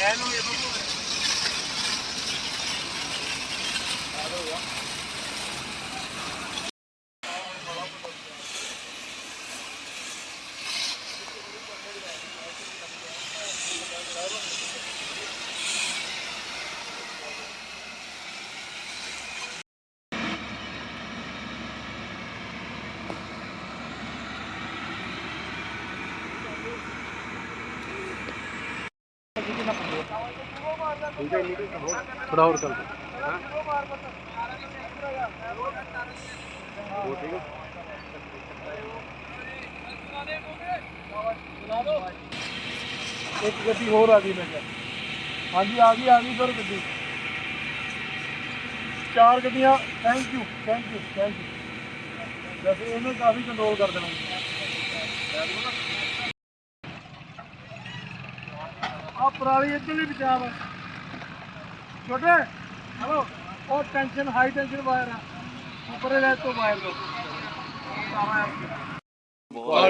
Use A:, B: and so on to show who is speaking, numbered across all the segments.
A: ਇਹਨੂੰ ਇਹ ਬਬੂ। ਥੋੜਾ ਹੋਰ ਕਰ ਇੱਕ ਗੱਡੀ ਹੋਰ ਆ ਗਈ ਮੈਂ ਕਿਹਾ। ਹਾਂਜੀ, ਆ ਗਈ ਆ ਗਈ ਸਰ ਗੱਡੀ। ਚਾਰ ਗੱਡੀਆਂ thank you thank you thank you ਵੈਸੇ ਇਹਨੇ ਕਾਫੀ ਕੰਟਰੋਲ ਕਰ ਦੇਣਾ। ਆ ਪਰਾਲੀ ਇੱਧਰ ਵੀ ਬਚਾ ਛੋਟੇ ਹਲੋ ਉਹ ਟੈਂਸ਼ਨ ਹਾਈ ਟੈਂਸ਼ਨ ਵਾਇਰ ਆ। ਉੱਪਰ ਲੈ ਤੋਂ ਵਾਇਰ ਦੋ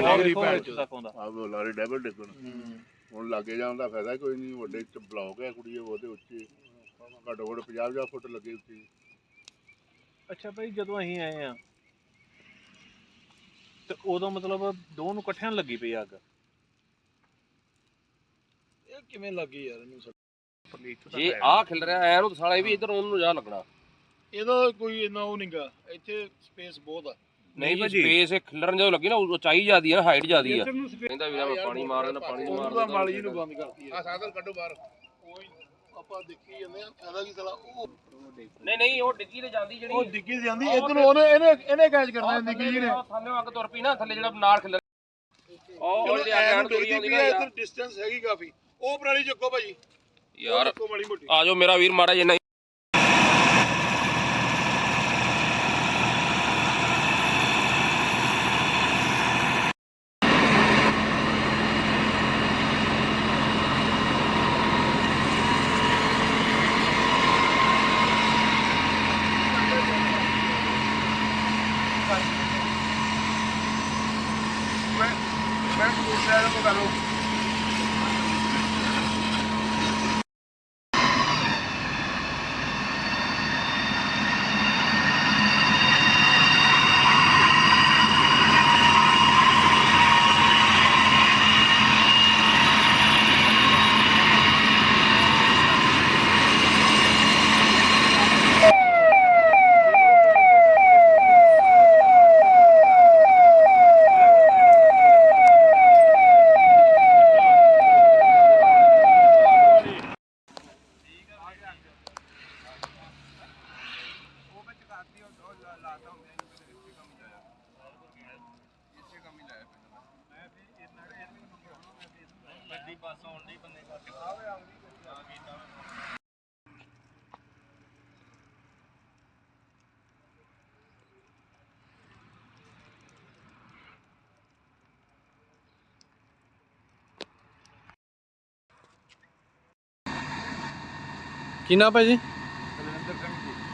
B: ਡਿਗਰੀ ਭੈਣ ਚੋਦ। ਆ ਬੋਲਾਰੇ ਡਬਲ ਡਿੱਗਣ ਹੁਣ ਲੱਗੇ ਜਾਣ ਦਾ ਫਾਇਦਾ ਕੋਈ ਨਹੀਂ ਵੱਡੇ ਚ ਬਲੌਕ ਹੈ ਕੁੜੀ ਉਹਦੇ ਉੱਚੇ। ਘੱਟੋ ਘੱਟ 50 50 ਫੁੱਟ ਲੱਗੇ ਉੱਤੇ
C: ਅੱਛਾ ਭਾਈ ਜਦੋਂ ਅਸੀਂ ਆਏ ਆ ਤੇ ਉਦੋਂ ਮਤਲਬ ਦੋ ਨੂੰ ਇਕੱਠਿਆਂ ਨੂੰ ਲੱਗੀ ਪਈ ਅੱਗ?
A: ਇਹ ਕਿਵੇਂ ਲੱਗੀ ਯਾਰ ਇਹਨੂੰ
D: ਜੇ ਆ ਖਿਲ ਰਿਹਾ ਐ ਨੂੰ ਸਾਲਾ ਇਹ ਵੀ ਇਧਰ ਉਹਨੂੰ ਜਾ ਲੱਗਣਾ।
A: ਇਹਦਾ ਕੋਈ ਇੰਨਾ ਉਹ ਨਹੀਂਗਾ ਇੱਥੇ ਸਪੇਸ ਬਹੁਤ ਆ।
D: ਨਹੀਂ
C: ਭਾਜੀ।
D: ਸਪੇਸ ਇਹ ਖਿਲਰਨ ਜਦੋਂ ਲੱਗੀ ਨਾ ਉਚਾਈ ਜ਼ਿਆਦੀ ਆ ਹਾਈਟ ਜ਼ਿਆਦੀ ਆ।
A: ਇੱਧਰ ਨੂੰ ਸਪੇਸ
D: ਕਹਿੰਦਾ ਵੀਰਾ ਮੈਂ ਪਾਣੀ ਮਾਰ ਦੇਣਾ ਪਾਣੀ ਨੀ ਮਾਰ
A: ਉਹਦਾ
D: ਦੇਣਾ
A: ਮਾਲੀ ਨੂੰ ਬੰਦ ਕਰਤੀ
B: ਆ। ਸਾਧਨ ਕੱਢੋ ਬਾਹਰ।
A: ਕੋਈ ਆਪਾਂ ਦੇਖੀ ਜਾਂਦੇ ਆ ਫਾਇਦਾ ਕੀ ਸਲਾ ਉਹ
D: ਨਹੀਂ ਨਹੀਂ ਉਹ ਡਿੱਗੀ ਤੇ ਜਾਂਦੀ ਜਿਹੜੀ
A: ਉਹ ਡਿੱਗੀ ਜਾਂਦੀ ਇਧਰ ਨੂੰ ਉਹਨੇ ਇਹਨੇ ਇਹਨੇ ਕੈਚ ਕਰਨਾ ਹੈ ਡਿੱਗੀ ਜੀ ਨੇ
D: ਉਹ ਥੱਲੇ ਅੱਗ ਤੁਰ ਪਈ ਨਾ ਥੱਲੇ ਜਿਹੜਾ ਨਾਲ ਖਿਲਰ ਉਹ ਉਹਦੇ
A: ਐਨ
D: ਅੱਗ ਤੁਰੀ
A: ਡਿੱਗਦੀ
D: ਆਉਂਦੀ
A: ਪਈ
D: ਨਾ
A: ਹੈ
D: ਯਾਰ।
A: ਇੱਧਰ ਡਿਸਟੈਂਸ ਹੈਗੀ ਕਾਫੀ। ਉਹ ਪਰਾਲੀ ਚੱਕੋ ਭਾਜੀ। ਉਹ
D: ਯਾਰ ਆ ਜਾਓ ਮੇਰਾ ਵੀਰ ਮਾੜਾ ਜਿਹਾ
B: ਮੈਂ ਮੈਂ ਦੂਸਰੇ ਨੂੰ ਕਰੋ
E: ਕੀ ਨਾਮ ਹੈ ਜੀ।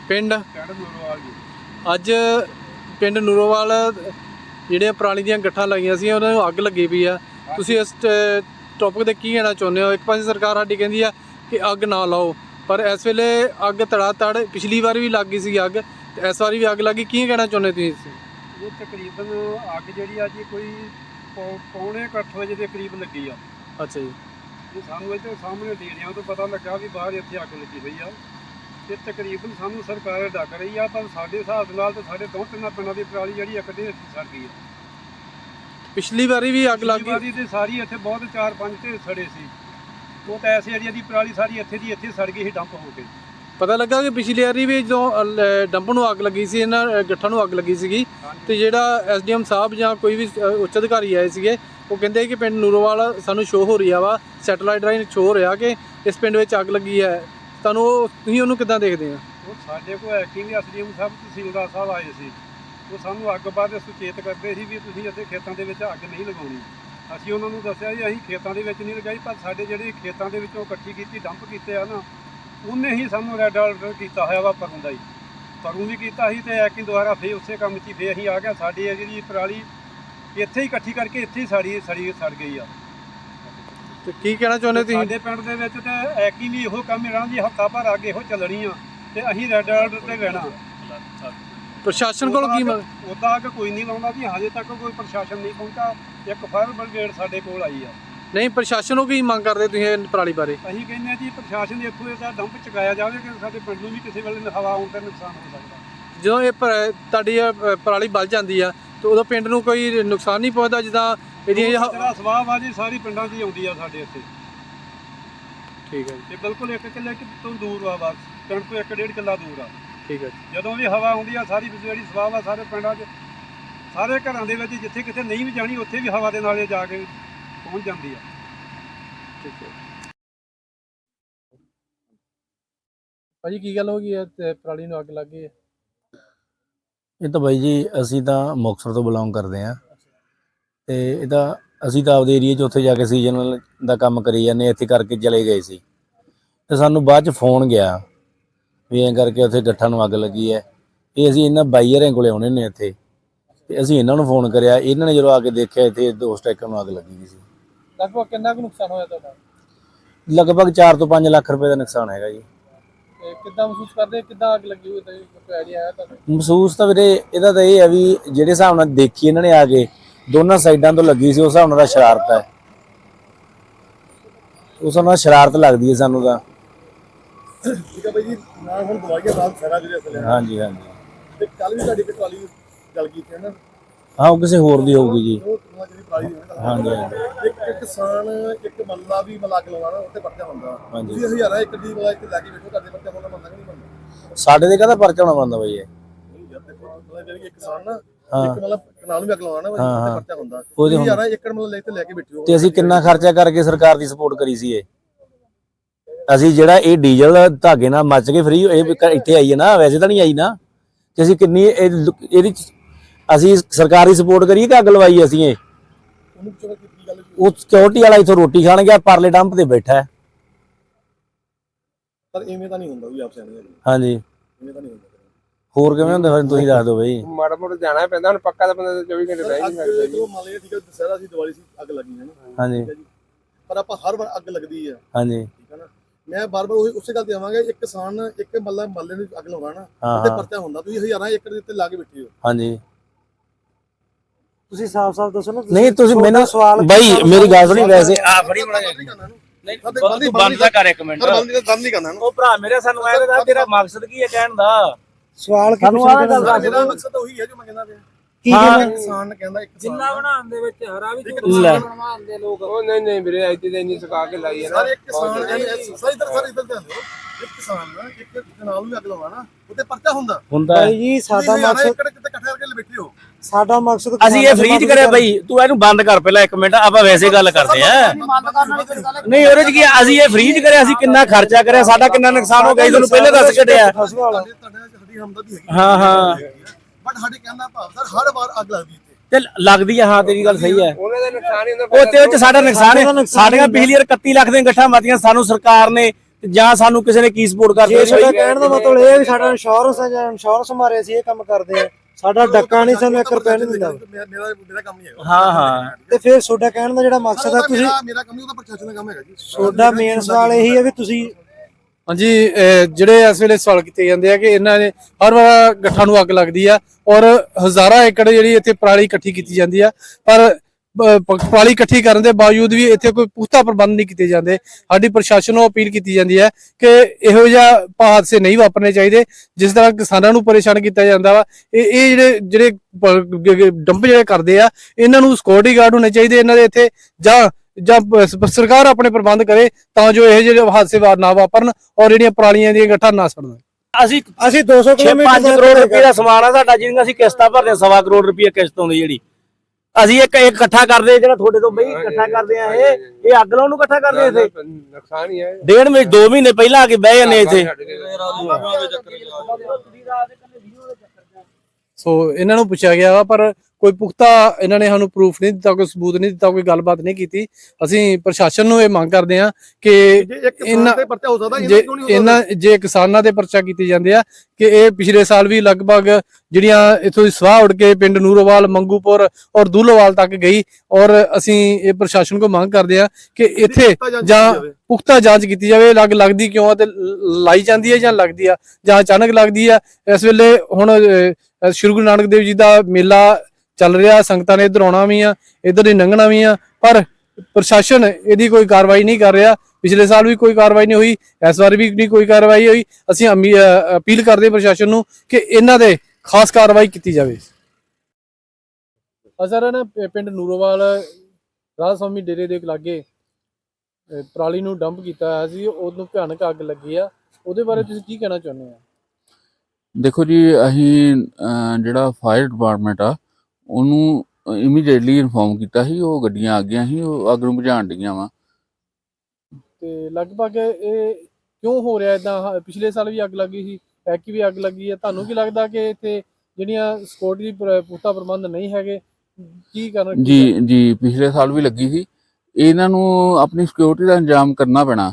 E: ਪਿੰਡ? ਅੱਜ ਪਿੰਡ ਨੂਰੋਵਾਲ ਜਿਹੜੀਆਂ ਪਰਾਲੀ ਦੀਆਂ ਗੱਠਾਂ ਲੱਗੀਆਂ ਸੀ ਉਹਨਾਂ ਨੂੰ ਅੱਗ ਲੱਗੀ ਪਈ ਆ। ਤੁਸੀਂ ਇਸ ਟੌਪਿਕ ਤੇ ਕੀ ਕਹਿਣਾ ਚਾਹੁੰਦੇ ਹੋ? ਇੱਕ ਪਾਸੇ ਸਰਕਾਰ ਸਾਡੀ ਕਹਿੰਦੀ ਆ ਕਿ ਅੱਗ ਨਾ ਲਾਓ ਪਰ ਇਸ ਵੇਲੇ ਅੱਗ ਤੜਾ ਤੜ ਪਿਛਲੀ ਵਾਰ ਵੀ ਲੱਗ ਗਈ ਸੀ ਅੱਗ ਤੇ ਇਸ ਵਾਰੀ ਵੀ ਅੱਗ ਲੱਗੀ। ਕੀ ਕਹਿਣਾ ਚਾਹੁੰਦੇ ਤੁਸੀਂ?
A: ਇਹ ਤਕਰੀਬਨ ਅੱਗ ਜਿਹੜੀ ਆ ਜੀ ਕੋਈ ਪੌਣੇ 8 ਵਜੇ ਦੇ ਕਰੀਬ ਲੱਗੀ ਆ।
E: ਅੱਛਾ ਜੀ।
A: ਇਹ ਸਾਨੂੰ ਇੱਥੇ ਸਾਹਮਣੇ ਡੀੜਿਆਂ ਤੋਂ ਪਤਾ ਲੱਗਾ ਵੀ ਬਾਹਰ ਇੱਥੇ ਅੱਗ ਲੱਗੀ ਪਈ ਆ। ਤੇ ਤਕਰੀਬਨ ਸਾਨੂੰ ਸਰਕਾਰ ਡੱਕ ਰਹੀ ਆ ਪਰ ਸਾਡੇ ਹਿਸਾਬ ਨਾਲ ਤਾਂ ਸਾਡੇ ਦੋ ਤਿੰਨ ਪਿੰਡਾਂ ਦੀ ਪਰਾਲੀ ਜਿਹੜੀ ਇੱਕ ਦੇ ਸੜ ਗਈ ਆ।
E: ਪਿਛਲੀ ਵਾਰੀ ਵੀ ਅੱਗ ਲੱਗ ਗਈ।
A: ਤੇ ਸਾਰੀ ਇੱਥੇ ਬਹੁਤ ਚਾਰ ਪੰਜ ਤੇ ਸੜੇ ਸੀ। ਉਹ ਤਾਂ ਐਸੇ ਏਰੀਆ ਦੀ ਪਰਾਲੀ ਸਾਰੀ ਇੱਥੇ ਦੀ ਇੱਥੇ ਸੜ ਗਈ ਸੀ ਡੰਪ ਹੋ ਕੇ।
E: ਪਤਾ ਲੱਗਾ ਕਿ ਪਿਛਲੀ ਵਾਰੀ ਵੀ ਜਦੋਂ ਡੰਪ ਨੂੰ ਅੱਗ ਲੱਗੀ ਸੀ ਇਹਨਾਂ ਗੱਠਾਂ ਨੂੰ ਅੱਗ ਲੱਗੀ ਸੀਗੀ। ਤੇ ਜਿਹੜਾ ਐਸਡੀਐਮ ਸਾਹਿਬ ਜਾਂ ਕੋਈ ਵੀ ਉੱਚ ਅਧਿਕਾਰੀ ਆਏ ਸੀਗੇ ਉਹ ਕਹਿੰਦੇ ਕਿ ਪਿੰਡ ਨੂਰੋਵਾਲ ਸਾਨੂੰ ਸ਼ੋਅ ਹੋ ਰਹੀ ਆ ਵਾ ਸੈਟੇਲਾਈਟ ਰਾਹੀਂ ਸ਼ੋਅ ਹੋ ਰਿਹਾ ਕਿ ਇਸ ਪਿੰਡ ਵਿੱਚ ਅੱਗ ਲੱਗੀ ਹੈ। ਤੁਹਾਨੂੰ ਉਹ- ਤੁਸੀਂ ਉਹਨੂੰ ਕਿੱਦਾਂ ਦੇਖਦੇ ਆ?
A: ਉਹ ਸਾਡੇ ਕੋਲ ਐਕਟਿੰਗ ਐਸਡੀਐਮ ਸਾਹਿਬ ਤਹਿਸੀਲਦਾਰ ਸਾਹਿਬ ਆਏ ਸੀ। ਉਹ ਸਾਨੂੰ ਅੱਗ ਬਾਰੇ ਸੁਚੇਤ ਕਰਦੇ ਸੀ ਵੀ ਤੁਸੀਂ ਇੱਥੇ ਖੇਤਾਂ ਦੇ ਵਿੱਚ ਅੱਗ ਨਹੀਂ ਲਗਾਉਣੀ। ਅਸੀਂ ਉਹਨਾਂ ਨੂੰ ਦੱਸਿਆ ਜੀ, ਅਸੀਂ ਖੇਤਾਂ ਦੇ ਵਿੱਚ ਨਹੀਂ ਲਗਾਈ, ਪਰ ਸਾਡੇ ਜਿਹੜੇ ਖੇਤਾਂ ਦੇ ਵਿੱਚੋਂ ਇਕੱਠੀ ਕੀਤੀ ਡੰਪ ਕੀਤੇ ਆ ਨਾ, ਉਹਨੇ ਹੀ ਸਾਨੂੰ ਰੈੱਡ ਅਲਰਟ ਕੀਤਾ ਹੋਇਆ ਵਾ ਪਰੋਂ ਦਾ ਹੀ। ਪਰੋਂ ਵੀ ਕੀਤਾ ਸੀ ਤੇ ਐਕਟਿੰਗ ਦੁਆਰਾ ਫੇਰ ਉਸੇ ਕੰਮ 'ਚ ਹੀ ਫੇਰ ਅਸੀਂ ਆ ਗਿਆ ਸਾਡੀ ਇਹ ਜਿਹੜੀ ਪਰਾਲੀ ਇੱਥੇ ਹੀ ਇਕੱਠੀ ਕਰਕੇ ਇੱਥੇ ਹੀ ਸਾੜੀ ਸੜੀ ਸੜ ਗਈ ਆ।
E: ਤੇ ਕੀ ਕਹਿਣਾ ਚਾਹੁੰਦੇ ਤੁਸੀਂ?
A: ਸਾਡੇ ਪਿੰਡ ਦੇ ਵਿੱਚ ਤੇ ਐਕੀ ਵੀ ਇਹੋ ਕੰਮ ਰਹਿਣਾ ਜੀ ਹਫਤਾ ਭਰ ਅੱਗੇ ਇਹੋ ਚੱਲਣੀ ਆ ਤੇ ਅਸੀਂ ਰੈੱਡ ਅਲਰਟ ਤੇ ਰਹਿਣਾ
E: ਪ੍ਰਸ਼ਾਸਨ ਕੋਲ ਕੀ ਮੰਗ
A: ਉਦਾਂ ਕਿ ਕੋਈ ਨਹੀਂ ਲਾਉਂਦਾ ਜੀ ਹਜੇ ਤੱਕ ਕੋਈ ਪ੍ਰਸ਼ਾਸਨ ਨਹੀਂ ਪਹੁੰਚਾ। ਇੱਕ ਫਾਇਰ ਬ੍ਰਿਗੇਡ ਸਾਡੇ ਕੋਲ ਆਈ ਆ।
E: ਨਹੀਂ ਪ੍ਰਸ਼ਾਸਨ ਨੂੰ ਕੀ ਮੰਗ ਕਰਦੇ ਤੁਸੀਂ ਇਹ ਪਰਾਲੀ ਬਾਰੇ?
A: ਅਸੀਂ ਕਹਿੰਦੇ ਆ ਜੀ ਪ੍ਰਸ਼ਾਸਨ ਇੱਥੋਂ ਇਹਦਾ ਡੰਪ ਚੁਕਾਇਆ ਜਾਵੇ ਕਿ ਸਾਡੇ ਪਿੰਡ ਨੂੰ ਵੀ ਕਿਸੇ ਵੇਲੇ ਹਵਾ ਆਉਣ ਤੇ ਨੁਕਸਾਨ ਹੋ ਸਕਦਾ।
E: ਜਦੋਂ ਇਹ ਪਰ- ਤੁਹਾਡੀ ਇਹ, ਅ, ਪਰਾਲੀ ਬਲ ਜਾਂਦੀ ਆ ਤੇ ਉਦੋਂ ਪਿੰਡ ਨੂੰ ਕੋਈ ਨੁਕਸਾਨ ਨਹੀਂ ਪਹੁੰਚਦਾ ਜਿੱਦਾਂ ਇਹਦੀਆਂ ਇਹ-
A: ਜਿਹੜਾ ਸਵਾਹ ਆ ਜੀ ਸਾਰੀ ਪਿੰਡਾਂ ਹੀ ਆਉਂਦੀ ਆ ਸਾਡੇ ਇੱਥੇ।
E: ਠੀਕ ਹੈ ਜੀ।
A: ਇਹ ਬਿਲਕੁਲ ਇੱਕ ਕਿੱਲੇ ਤੋਂ ਦੂਰ ਆ ਬਸ ਪਿੰਡ ਤੋਂ ਇੱਕ ਡੇਢ ਕਿੱਲਾ ਦੂਰ ਆ।
E: ਠੀਕ ਹੈ ਜੀ।
A: ਜਦੋਂ ਵੀ ਹਵਾ ਆਉਂਦੀ ਆ ਸਾਰੀ ਜਿਹੜੀ ਸਵਾਹ ਆ ਸਾਰੇ ਪਿੰਡਾਂ 'ਚ ਸਾਰੇ ਘਰਾਂ ਦੇ ਵਿੱਚ ਜਿੱਥੇ ਕਿਤੇ ਨਹੀਂ ਵੀ ਜਾਣੀ ਉੱਥੇ ਵੀ ਹਵਾ ਦੇ ਨਾਲ ਜਾ ਕੇ ਪਹੁੰਚ ਜਾਂਦੀ ਆ।
E: ਠੀਕ ਹੈ। ਭਾਜੀ ਕੀ ਗੱਲ ਹੋ ਗਈ ਹੈ? ਤੇ ਪਰਾਲੀ ਨੂੰ ਅੱਗ ਲੱਗ ਗਈ ਹੈ।
F: ਇਹ ਤਾਂ ਬਾਈ ਜੀ ਅਸੀਂ ਤਾਂ ਮੁਕਤਸਰ ਤੋਂ ਬਿਲੋਂਗ ਕਰਦੇ ਆ ਤੇ ਇਹਦਾ ਅਸੀਂ ਤਾਂ ਆਪਦੇ ਏਰੀਆ 'ਚ ਉੱਥੇ ਜਾ ਕੇ ਸੀਜ਼ਨਲ ਦਾ ਕੰਮ ਕਰੀ ਜਾਂਦੇ ਇੱਥੇ ਕਰਕੇ ਚਲੇ ਗਏ ਸੀ। ਤੇ ਸਾਨੂੰ ਬਾਅਦ 'ਚ ਫੋਨ ਗਿਆ ਵੀ ਐਂ ਕਰਕੇ ਉੱਥੇ ਗੱਠਾਂ ਨੂੰ ਅੱਗ ਲੱਗੀ ਹੈ। ਇਹ ਅਸੀਂ ਇਹਨਾਂ ਬਾਈਅਰਾਂ ਕੋਲੇ ਆਉਣੇ ਨੇ ਇੱਥੇ ਤੇ ਅਸੀਂ ਇਹਨਾਂ ਨੂੰ ਫੋਨ ਕਰਿਆ ਇਹਨਾਂ ਨੇ ਜਦੋਂ ਆ ਕੇ ਦੇਖਿਆ ਇੱਥੇ ਦੋ ਸਟੈਕਾਂ ਨੂੰ ਅੱਗ ਲੱਗੀ ਸੀ।
E: ਲਗਭਗ ਕਿੰਨਾ ਕੁ ਨੁਕਸਾਨ ਹੋਇਆ ਤੁਹਾਡਾ?
F: ਲਗਭਗ 4 ਤੋਂ 5 ਲੱਖ ਰੁਪਏ ਦਾ ਨੁਕਸਾਨ ਹੈਗਾ ਜੀ।
E: ਤੇ ਕਿੱਦਾਂ ਮਹਿਸੂਸ ਕਰਦੇ? ਕਿੱਦਾਂ ਅੱਗ ਲੱਗੀ ਹੋਈ ਤੇ ਕੋਈ ਆਈਡੀਆ ਆਇਆ ਤੁਹਾਨੂੰ?
F: ਮਹਿਸੂਸ ਤਾਂ ਵੀਰੇ ਇਹਦਾ ਤਾਂ ਇਹ ਹੈ ਵੀ ਜਿਹੜੇ ਹਿਸਾਬ ਨਾਲ ਦੇਖੀ ਇਹਨਾਂ ਨੇ ਆ ਕੇ ਦੋਨਾਂ ਸਾਈਡਾਂ ਤੋਂ ਲੱਗੀ ਸੀ ਉਸ ਹਿਸਾਬ ਨਾਲ ਤਾਂ ਸ਼ਰਾਰਤ ਹੈ। ਉਸ ਹਿਸਾਬ ਨਾਲ ਸ਼ਰਾਰਤ ਲੱਗਦੀ ਹੈ ਸਾਨੂੰ ਤਾਂ।
B: ਠੀਕ ਹੈ ਬਾਈ ਜੀ ਨਾ ਹੁਣ ਦਵਾਈਆਂ ਨਾਲ ਸਾਰਾ ਜਿਹੜੇ ਅਸਲ
F: ਹਾਂਜੀ ਹਾਂਜੀ।
B: ਤੇ ਕੱਲ ਵੀ ਸਾਡੀ ਇੱਕ ਟਰਾਲੀ ਚੱਲ ਗਈ ਸੀ ਨਾ।
F: ਹਾਂ ਉਹ ਕਿਸੇ ਹੋਰ ਦੀ ਹੋਊਗੀ ਜੀ।
B: ਉਹ ਜਿਹੜੀ
F: ਹਾਂਜੀ ਹਾਂਜੀ।
B: ਇੱਕ ਇੱਕ ਕਿਸਾਨ ਇੱਕ ਮੱਲਾ ਵੀ ਮਲਾ ਕੇ ਲਗਾਉਣਾ ਉੱਤੇ ਪਰਚਾ ਹੁੰਦਾ
F: ਹਾਂਜੀ।
B: ਤੁਸੀਂ ਹਜ਼ਾਰਾਂ ਇੱਕ ਦੀ ਮਲਾ ਕੇ ਲੈ ਕੇ ਬੈਠੋ ਕਰਦੇ ਪਰਚਾ ਹੁੰਦਾ ਬੰਦਾ ਕਿ ਨਹੀਂ ਬੰਦਾ
F: ਸਾਡੇ ਦੇ ਕਹਦਾ ਪਰਚਾ ਹੋਣਾ ਬੰਦਾ ਬਈ ਇਹ?
B: ਨਹੀਂ ਯਾਰ ਦੇਖੋ ਮਤਲਬ ਜਿਹੜੀ ਇੱਕ ਕਿਸਾਨ ਨਾ
F: ਹਾਂ।
B: ਇੱਕ ਮਤਲਬ ਕਨਾਲ ਨੂੰ ਵੀ ਅੱਗ ਨਾ
F: ਹਾਂ,
B: ਉੱਤੇ
F: ਹਾਂ।
B: ਪਰਚਾ ਹੁੰਦਾ
F: ਉਹਦੇ
B: ਤੁਸੀਂ
F: ਹੁਣ-
B: ਹਜ਼ਾਰਾਂ ਏਕੜ ਮਤਲਬ ਲੈ ਕੇ ਲੈ ਕੇ ਬੈਠੇ ਹੋ।
F: ਤੇ ਅਸੀਂ ਕਿੰਨਾ ਖਰਚਾ ਕਰਕੇ ਸਰਕਾਰ ਦੀ ਸਪੋਰਟ ਕਰੀ ਸੀ ਇਹ? ਅਸੀਂ ਜਿਹੜਾ ਇਹ ਡੀਜ਼ਲ ਧਾਗੇ ਨਾਲ ਮੱਚ ਕੇ ਫ੍ਰੀ ਇਹ ਵੀ ਕ- ਇੱਥੇ ਆਈ ਹੈ ਨਾ ਵੈਸੇ ਤਾਂ ਨਹੀਂ ਆਈ ਨਾ। ਤੇ ਅਸੀਂ ਕਿੰਨੀ ਇਹ ਲੁ- ਇਹਦੀ ਚ- ਅਸੀਂ ਸਰਕਾਰੀ ਸਪੋਰਟ ਕਰੀਏ ਕਿ ਅੱਗ ਲਵਾਈ ਅਸੀਂ ਇਹ? ਉਹ ਸਿਕਿਉਰਿਟੀ ਵਾਲਾ ਇੱਥੋਂ ਰੋਟੀ ਖਾਣ ਗਿਆ ਪਰਲੇ ਡੰਪ ਤੇ ਬੈਠਾ ਹੈ।
B: ਪਰ ਇਵੇਂ ਤਾਂ ਨਹੀਂ ਹੁੰਦਾ ਵੀ ਆਪ ਸਿਆਣੇ।
F: ਹਾਂਜੀ।
B: ਇਵੇਂ ਤਾਂ ਨਹੀਂ ਹੁੰਦਾ।
F: ਹੋਰ ਕਿਵੇਂ ਹੁੰਦਾ ਫਿਰ ਤੁਸੀਂ ਦੱਸ ਦਿਓ ਬਈ।
G: ਮਾੜਾ ਮੋਟਾ ਜਾਣਾ ਪੈਂਦਾ ਹੁਣ ਪੱਕਾ ਤਾਂ ਬੰਦਾ 24 ਘੰਟੇ ਰਹਿ
B: ਅੱਗ
G: ਨਹੀਂ ਸਕਦਾ ਜੀ।
B: ਚਲੋ ਮੰਨ ਲਿਆ ਠੀਕ ਹੈ ਦੁਸਹਿਰਾ ਸੀ ਦੀਵਾਲੀ ਸੀ ਅੱਗ ਲੱਗੀ ਹੈ ਨਾ।
F: ਹਾਂਜੀ।
B: ਠੀਕ ਹੈ ਜੀ। ਪਰ ਆਪਾਂ ਹਰ ਵਾਰ ਅੱਗ ਲੱਗਦੀ ਹੈ।
F: ਹਾਂਜੀ।
B: ਠੀਕ ਹੈ ਨਾ। ਮੈਂ ਬਾਰ-ਬਾਰ ਉਹੀ ਉਸੇ ਗੱਲ ਤੇ ਆਵਾਂਗਾ ਇੱਕ ਕਿਸਾਨ ਇੱਕ ਮੱਲਾ ਮੱਲੇ ਨੂੰ ਅੱਗ ਲਾਉਣਾ ਨਾ
F: ਹਾਂ।
B: ਪਰਚਾ ਹੁੰਦਾ ਤੁਸੀਂ ਹਜ਼ਾਰਾਂ ਏਕੜ ਦੇ ਉੱਤੇ ਲਾ ਕੇ ਬੈਠੇ ਹੋ।
F: ਹਾਂਜੀ।
H: ਤੁਸੀਂ ਸਾਫ਼-ਸਾਫ਼ ਦੱਸੋ ਨਾ
F: ਨਹੀਂ ਤੁਸੀਂ ਮੈਨੂੰ
H: ਸਵਾਲ
F: ਬਾਈ ਮੇਰੀ ਗੱਲ ਸੁਣੀ ਵੈਸੇ।
B: ਆ ਫੜੀ ਬਣਾ ਨਹੀਂ
D: ਬੰਦ ਤਾਂ ਕਰ ਇੱਕ ਮਿੰਟ।
B: ਬੰਦ ਨਹੀਂ ਬੰਦ ਨਹੀਂ ਕਰਨਾ
D: ਉਹ ਭਰਾ ਮੇਰੇ ਸਾਨੂੰ ਐ ਦਾ ਤੇਰਾ ਮਕਸਦ ਕੀ ਹੈ ਕਹਿਣ ਦਾ?
H: ਸਵਾਲ ਕੀ
F: ਸਾਨੂੰ ਗੱਲ
B: ਮੇਰਾ ਮਕਸਦ ਉਹੀ ਹੈ ਜੋ ਮੈਂ ਕਹਿੰਦਾ ਪਿਆ।
H: ਕੀ
F: ਹਾਂ।
H: ਕਹਿੰਦੇ?
B: ਕਿਸਾਨ ਕਹਿੰਦਾ ਇੱਕ
G: ਜਿੰਨਾ ਬਣਾਉਣ ਦੇ ਵਿੱਚ ਹਰਾ ਵੀ।
B: ਕਿਸਾਨ
G: ਬਣਵਾਉਂਦੇ ਲੋਕ। ਉਹ ਨਹੀਂ ਨਹੀਂ ਵੀਰੇ ਅੱਜ ਤੇ ਇੰਨੀ ਸੁਕਾ ਕੇ ਲਾਈ ਹੈ ਨਾ।
B: ਸਾਰੇ ਇੱਕ ਕਿਸਾਨ ਸਾਰੇ ਇਧਰ ਸਾਰੇ ਇਧਰ ਧਿਆਨ ਦਿਓ ਇੱਕ ਕਿਸਾਨ ਨਾ ਇੱਕ ਕਨਾਲ ਨੂੰ ਅੱਗ ਲਾਉਣਾ ਨਾ ਉਹਦੇ ਪਰਚਾ ਹੁੰਦਾ।
F: ਹੁੰਦਾ
H: ਜੀ ਸਾਡਾ ਮਕਸਦ ਸਾਡਾ ਮਕਸਦ
F: ਅਸੀਂ ਇਹ ਫ੍ਰੀ ਚ ਕਰਿਆ ਬਈ ਤੂੰ ਇਹਨੂੰ ਬੰਦ ਕਰ ਪਹਿਲਾਂ ਇੱਕ ਮਿੰਟ ਆਪਾਂ ਵੈਸੇ ਗੱਲ ਕਰਦੇ ਆ ਨਹੀਂ ਉਹਦੇ ਚ ਕੀ ਆ, ਅਸੀਂ ਇਹ ਫ੍ਰੀ ਚ ਕਰਿਆ ਅਸੀਂ ਕਿੰਨਾ ਖਰਚਾ ਕਰਿਆ ਸਾਡਾ ਕਿੰਨਾ ਨੁਕਸਾਨ ਹੋ ਗਿਆ ਜੀ ਤੁਹਾਨੂੰ ਪਹਿਲੇ ਦੱਸ ਛੱਡਿਆ।
H: ਸਵਾਲ
B: ਤੁਹਾਡੇ ਤੁਹਾਡੇ ਨਾਲ ਸਾਡੀ ਹਮਦਰਦੀ ਹੈਗੀ
F: ਹਾਂ, ਹਾਂ।
B: ਬਟ ਸਾਡੇ ਕਹਿੰਦਾ ਭਾਵ ਸਰ ਹਰ ਵਾਰ ਅੱਗ ਲੱਗਦੀ ਇੱਥੇ।
F: ਤੇ ਲੱਗਦੀ ਆ ਹਾਂ ਤੇਰੀ ਗੱਲ ਸਹੀ ਹੈ।
G: ਉਹਨਾਂ ਦਾ ਨੁਕਸਾਨ ਹੀ ਹੁੰਦਾ
F: ਉਹ ਤੇ ਉਹ ਚ ਸਾਡਾ ਨੁਕਸਾਨ
H: ਸਾਡੇ
F: ਹੈ।
H: ਨੁਕਸਾਨ
F: ਸਾਡੀਆਂ ਪਿਛਲੀ ਵਾਰ 31 ਲੱਖ ਦੀਆਂ ਗੱਠਾਂ ਮਾਤੀਆਂ ਸਾਨੂੰ ਸਰਕਾਰ ਨੇ ਤੇ ਜਾਂ ਸਾਨੂੰ ਕਿਸੇ ਨੇ ਕੀ ਸਪੋਰਟ
H: ਜੇ
F: ਕਰਦੇ
H: ਸਾਡਾ ਕਹਿਣ ਦਾ ਮਤਲਬ ਇਹ ਹੈ ਵੀ ਸਾਡਾ ਇੰਸ਼ੋਰੈਂਸ ਹੈ ਜਾਂ ਇੰਸ਼ੋਰੈਂਸ ਮਾਰੇ ਅਸੀਂ ਇਹ ਕੰਮ ਕਰਦੇ ਆ ਸਾਡਾ ਡੱਕਾ ਨਹੀਂ ਸਾਨੂੰ 1 ਰੁਪਿਆ ਨਹੀਂ ਦਿੰਦਾ।
B: ਮੇਰਾ ਮੇਰਾ ਮੇਰਾ ਕੰਮ ਨਹੀਂ ਹੈਗਾ।
F: ਹਾਂ ਹਾਂ।
H: ਤੇ ਫਿਰ ਤੁਹਾਡਾ ਕਹਿਣ ਦਾ ਜਿਹੜਾ ਮਕਸਦ ਹੈ ਤੁਸੀਂ
B: ਮੇਰਾ ਮੇਰਾ ਕੰਮ ਨਹੀਂ ਉਹਦਾ ਪ੍ਰਸ਼ਾਸਨ ਦਾ ਕੰਮ ਹੈਗਾ ਜੀ।
H: ਤੁਹਾਡਾ ਮੇਨ ਸਵਾਲ ਇਹੀ ਹੈ ਵੀ ਤੁਸੀਂ
E: ਹਾਂਜੀ ਜਿਹੜੇ ਇਸ ਵੇਲੇ ਸਵਾਲ ਕੀਤੇ ਜਾਂਦੇ ਆ ਕਿ ਇਹਨਾਂ ਨੇ ਹਰ ਵਾਰ ਗੱਠਾਂ ਨੂੰ ਅੱਗ ਲੱਗਦੀ ਆ ਔਰ ਹਜ਼ਾਰਾਂ ਏਕੜ ਜਿਹੜੀ ਇੱਥੇ ਪਰਾਲੀ ਇਕੱਠੀ ਕੀਤੀ ਜਾਂਦੀ ਆ। ਪਰ ਪਰਾਲੀ ਇਕੱਠੀ ਕਰਨ ਦੇ ਬਾਵਜੂਦ ਵੀ ਇੱਥੇ ਕੋਈ ਪੁਖਤਾ ਪ੍ਰਬੰਧ ਨਹੀਂ ਕੀਤੇ ਜਾਂਦੇ। ਸਾਡੀ ਪ੍ਰਸ਼ਾਸਨ ਨੂੰ ਅਪੀਲ ਕੀਤੀ ਜਾਂਦੀ ਹੈ ਕਿ ਇਹੋ ਜਿਹਾ ਹਾਦਸੇ ਨਹੀਂ ਵਾਪਰਨੇ ਚਾਹੀਦੇ ਜਿਸ ਤਰ੍ਹਾਂ ਕਿਸਾਨਾਂ ਨੂੰ ਪਰੇਸ਼ਾਨ ਕੀਤਾ ਜਾਂਦਾ ਵਾ। ਇਹ ਇਹ ਜਿਹੜੇ ਜਿਹੜੇ ਡੰਪ ਜਿਹੜੇ ਕਰਦੇ ਆ ਇਹਨਾਂ ਨੂੰ ਸਿਕਿਉਰਿਟੀ ਗਾਰਡ ਹੋਣੇ ਚਾਹੀਦੇ ਇਹਨਾਂ ਦੇ ਇੱਥੇ ਜਾਂ ਜਾਂ ਸਰਕਾਰ ਆਪਣੇ ਪ੍ਰਬੰਧ ਕਰੇ ਤਾਂ ਜੋ ਇਹ ਜਿਹੜੇ ਹਾਦਸੇ ਵਾ- ਨਾ ਵਾਪਰਨ ਔਰ ਜਿਹੜੀਆਂ ਪਰਾਲੀਆਂ ਦੀਆਂ ਗੱਠਾਂ ਨਾ ਸੜਨ।
F: ਅਸੀਂ
H: ਅਸੀਂ 200
F: 6
H: ਕਿਲੋਮੀਟਰ
F: 5 ਕਰੋੜ ਰੁਪਏ ਦਾ ਸਮਾਨ ਆ ਸਾਡਾ ਜਿਹਦੀਆਂ ਅਸੀਂ ਕਿਸ਼ਤਾਂ ਭਰਦੇ ਹਾਂ ਸਵਾ ਕਰੋੜ ਰੁਪਏ ਕਿਸ਼ਤ ਆਉਂਦੀ ਜਿਹੜੀ। ਅਸੀਂ ਇੱਕ ਇੱਕ ਇਕੱਠਾ ਕਰਦੇ ਜਿਹੜਾ ਤੁਹਾਡੇ ਤੋਂ ਬਈ ਇਕੱਠਾ ਕਰਦੇ ਆ ਇਹ। ਇਹ ਅੱਗ ਲਾਉਣ ਨੂੰ ਇਕੱਠਾ ਕਰਦੇ ਇੱਥੇ?
G: ਨੁਕਸਾਨ ਹੀ ਹੈ।
F: ਡੇਢ ਮਹੀਨੇ 2 ਮਹੀਨੇ ਪਹਿਲਾਂ ਆ ਕੇ ਬਹਿ ਜਾਂਦੇ ਇੱਥੇ।
E: ਸੋ ਇਹਨਾਂ ਨੂੰ ਪੁੱਛਿਆ ਗਿਆ ਵਾ ਪਰ ਕੋਈ ਪੁਖਤਾ ਇਹਨਾਂ ਨੇ ਸਾਨੂੰ ਪ੍ਰੂਫ ਨਹੀਂ ਦਿੱਤਾ ਕੋਈ ਸਬੂਤ ਨਹੀਂ ਦਿੱਤਾ ਕੋਈ ਗੱਲਬਾਤ ਨਹੀਂ ਕੀਤੀ। ਅਸੀਂ ਪ੍ਰਸ਼ਾਸਨ ਨੂੰ ਇਹ ਮੰਗ ਕਰਦੇ ਹਾਂ ਕਿ ਇਹਨਾਂ ਜੇ ਇਹਨਾਂ ਜੇ ਕਿਸਾਨਾਂ ਦੇ ਪਰਚਾ ਕੀਤੇ ਜਾਂਦੇ ਆ ਕਿ ਇਹ ਪਿਛਲੇ ਸਾਲ ਵੀ ਲਗਭਗ ਜਿਹੜੀਆਂ ਇਥੋਂ ਦੀ ਸਵਾਹ ਉੱਡ ਕੇ ਪਿੰਡ ਨੂਰੋਵਾਲ ਮੰਗੂਪੁਰ ਔਰ ਦੂਲੋਵਾਲ ਤੱਕ ਗਈ ਔਰ ਅਸੀਂ ਇਹ ਪ੍ਰਸ਼ਾਸਨ ਕੋ ਮੰਗ ਕਰਦੇ ਆ ਕਿ ਇੱਥੇ ਜਾਂ ਪੁਖਤਾ ਜਾਂਚ ਕੀਤੀ ਜਾਵੇ ਲੱਗ ਲੱਗਦੀ ਕਿਉਂ ਆ ਤੇ ਲਾਈ ਜਾਂਦੀ ਹੈ ਜਾਂ ਲੱਗਦੀ ਆ? ਜਾਂ ਅਚਾਨਕ ਲੱਗਦੀ ਆ? ਇਸ ਵੇਲੇ ਹੁਣ ਸ਼੍ਰੀ ਗੁਰੂ ਨਾਨਕ ਦੇਵ ਜੀ ਦਾ ਮੇਲਾ ਚੱਲ ਰਿਹਾ ਸੰਗਤਾਂ ਨੇ ਇੱਧਰ ਆਉਣਾ ਵੀ ਆ ਇੱਧਰ ਹੀ ਲੰਘਣਾ ਵੀ ਆ ਪਰ ਪ੍ਰਸ਼ਾਸਨ ਇਹਦੀ ਕੋਈ ਕਾਰਵਾਈ ਨਹੀਂ ਕਰ ਰਿਹਾ। ਪਿਛਲੇ ਸਾਲ ਵੀ ਕੋਈ ਕਾਰਵਾਈ ਨਹੀਂ ਹੋਈ ਇਸ ਵਾਰ ਵੀ ਨਹੀਂ ਕੋਈ ਕਾਰਵਾਈ ਹੋਈ। ਅਸੀਂ ਅਪੀਲ ਕਰਦੇ ਹਾਂ ਪ੍ਰਸ਼ਾਸਨ ਨੂੰ ਕਿ ਇਹਨਾਂ ਦੇ ਖਾਸ ਕਾਰਵਾਈ ਕੀਤੀ ਜਾਵੇ। ਅਸਰ ਨਾ ਪਿੰਡ ਨੂਰੋਵਾਲ ਰਾਧਾ ਸਵਾਮੀ ਡੇਰੇ ਦੇ ਲਾਗੇ ਪਰਾਲੀ ਨੂੰ ਡੰਪ ਕੀਤਾ ਹੋਇਆ ਸੀ ਉਹਨੂੰ ਭਿਆਨਕ ਅੱਗ ਲੱਗੀ ਆ। ਉਹਦੇ ਬਾਰੇ ਤੁਸੀਂ ਕੀ ਕਹਿਣਾ ਚਾਹੁੰਦੇ ਆ
I: ਦੇਖੋ ਜੀ ਅਸੀਂ ਅਹ, ਜਿਹੜਾ ਫਾਇਰ ਡਿਪਾਰਟਮੈਂਟ ਆ ਉਹਨੂੰ ਇਮੀਡੀਏਟਲੀ ਇਨਫੋਰਮ ਕੀਤਾ ਸੀ ਉਹ ਗੱਡੀਆਂ ਆ ਗਈਆਂ ਸੀ ਉਹ ਅੱਗ ਨੂੰ ਬੁਝਾਉਣ ਡੀਆਂ ਵਾ।
E: ਤੇ ਲਗਭਗ ਇਹ ਕਿਉਂ ਹੋ ਰਿਹਾ ਇਦਾਂ ਪਿਛਲੇ ਸਾਲ ਵੀ ਅੱਗ ਲੱਗੀ ਸੀ ਐਕੀ ਵੀ ਅੱਗ ਲੱਗੀ ਹੈ? ਤੁਹਾਨੂੰ ਕੀ ਲੱਗਦਾ ਕਿ ਇੱਥੇ ਜਿਹੜੀਆਂ ਸਿਕਿਉਰਿਟੀ ਪੁਖਤਾ ਪ੍ਰਬੰਧ ਨਹੀਂ ਹੈਗੇ ਕੀ ਕਰਨ
I: ਜੀ ਜੀ ਪਿਛਲੇ ਸਾਲ ਵੀ ਲੱਗੀ ਸੀ। ਇਹਨਾਂ ਨੂੰ ਆਪਣੀ ਸਿਕਿਉਰਿਟੀ ਦਾ ਇੰਤਜ਼ਾਮ ਕਰਨਾ ਪੈਣਾ।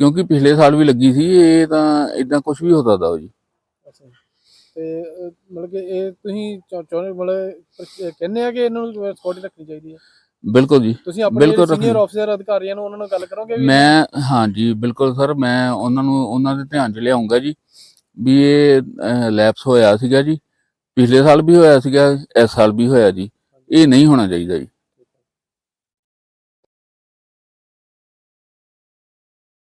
I: ਕਿਉਂਕਿ ਪਿਛਲੇ ਸਾਲ ਵੀ ਲੱਗੀ ਸੀ ਇਹ ਤਾਂ ਇਦਾਂ ਕੁਝ ਵੀ ਹੋ ਸਕਦਾ ਜੀ।
E: ਤੇ ਅਹ, ਮਤਲਬ ਕਿ ਇਹ ਤੁਸੀਂ ਚਾਹ- ਚਾਹੁੰਦੇ ਮਤਲਬ ਕਹਿੰਦੇ ਆ ਕਿ ਇਹਨਾਂ ਨੂੰ ਸਿਕਿਉਰਿਟੀ ਰੱਖਣੀ ਚਾਹੀਦੀ ਹੈ?
I: ਬਿਲਕੁਲ ਜੀ
E: ਤੁਸੀਂ ਆਪਣੇ
I: ਬਿਲਕੁਲ
E: ਸੀਨੀਅਰ। ਅਫਸਰ ਅਧਿਕਾਰੀਆਂ ਨੂੰ ਉਹਨਾਂ ਨਾਲ ਗੱਲ ਕਰੋਗੇ ਵੀ?
I: ਮੈਂ ਹਾਂਜੀ ਬਿਲਕੁਲ ਸਰ ਮੈਂ ਉਹਨਾਂ ਨੂੰ ਉਹਨਾਂ ਦੇ ਧਿਆਨ 'ਚ ਲਿਆਉਂਗਾ ਜੀ ਵੀ ਇਹ ਲੈਪਸ ਹੋਇਆ ਸੀਗਾ ਜੀ ਪਿਛਲੇ ਸਾਲ ਵੀ ਹੋਇਆ ਸੀਗਾ ਇਸ ਸਾਲ ਵੀ ਹੋਇਆ ਜੀ ਇਹ ਨਹੀਂ ਹੋਣਾ ਚਾਹੀਦਾ ਜੀ।